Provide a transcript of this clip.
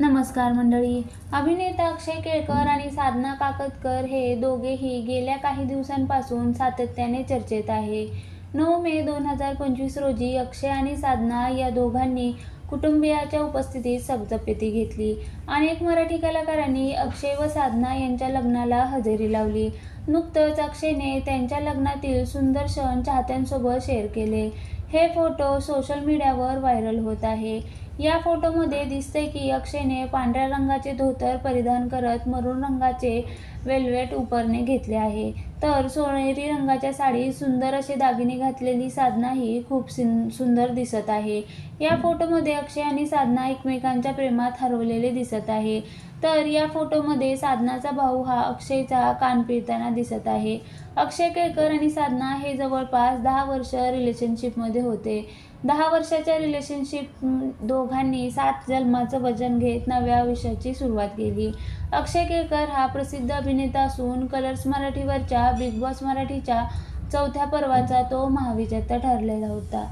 नमस्कार मंडळी. अभिनेता अक्षय केळकर आणि साधना काकतकर हे दोघेही गेल्या काही दिवसांपासून सातत्याने चर्चेत आहे. नऊ मे दोन हजार पंचवीस रोजी अक्षय आणि साधना या दोघांनी कुटुंबियाच्या उपस्थितीत सबजपेती घेतली. अनेक मराठी कलाकारांनी अक्षय व साधना यांच्या लग्नाला हजेरी लावली. नुकतंच अक्षयने त्यांच्या लग्नातील सुंदर क्षण चाहत्यांसोबत शेअर केले. हे फोटो सोशल मीडियावर व्हायरल होत आहे. या फोटोमध्ये दिसते की अक्षयने पांढऱ्या रंगाचे धोतर परिधान करत मरून रंगाचे वेल्वेट उपरणे घेतले आहे. तर सोनेरी रंगाच्या साडीत सुंदर असे दागिने घातलेली साधना ही खूप सुंदर दिसत आहे. या फोटोमध्ये अक्षय आणि साधना एकमेकांच्या प्रेमात हरवलेले दिसत आहे. तर या फोटोमध्ये साधनाचा भाऊ हा अक्षयचा कान पिळताना दिसत आहे. अक्षय केळकर आणि साधना हे जवळपास दहा वर्ष रिलेशनशिपमध्ये होते. दहा वर्षाच्या रिलेशनशिप दोघांनी सात जन्माचं वजन घेत नव्या आयुष्याची सुरुवात केली. अक्षय केळकर हा प्रसिद्ध अभिनेता असून कलर्स मराठीवरच्या बिग बॉस मराठीच्या चौथ्या पर्वाचा तो महाविजेता ठरलेला होता.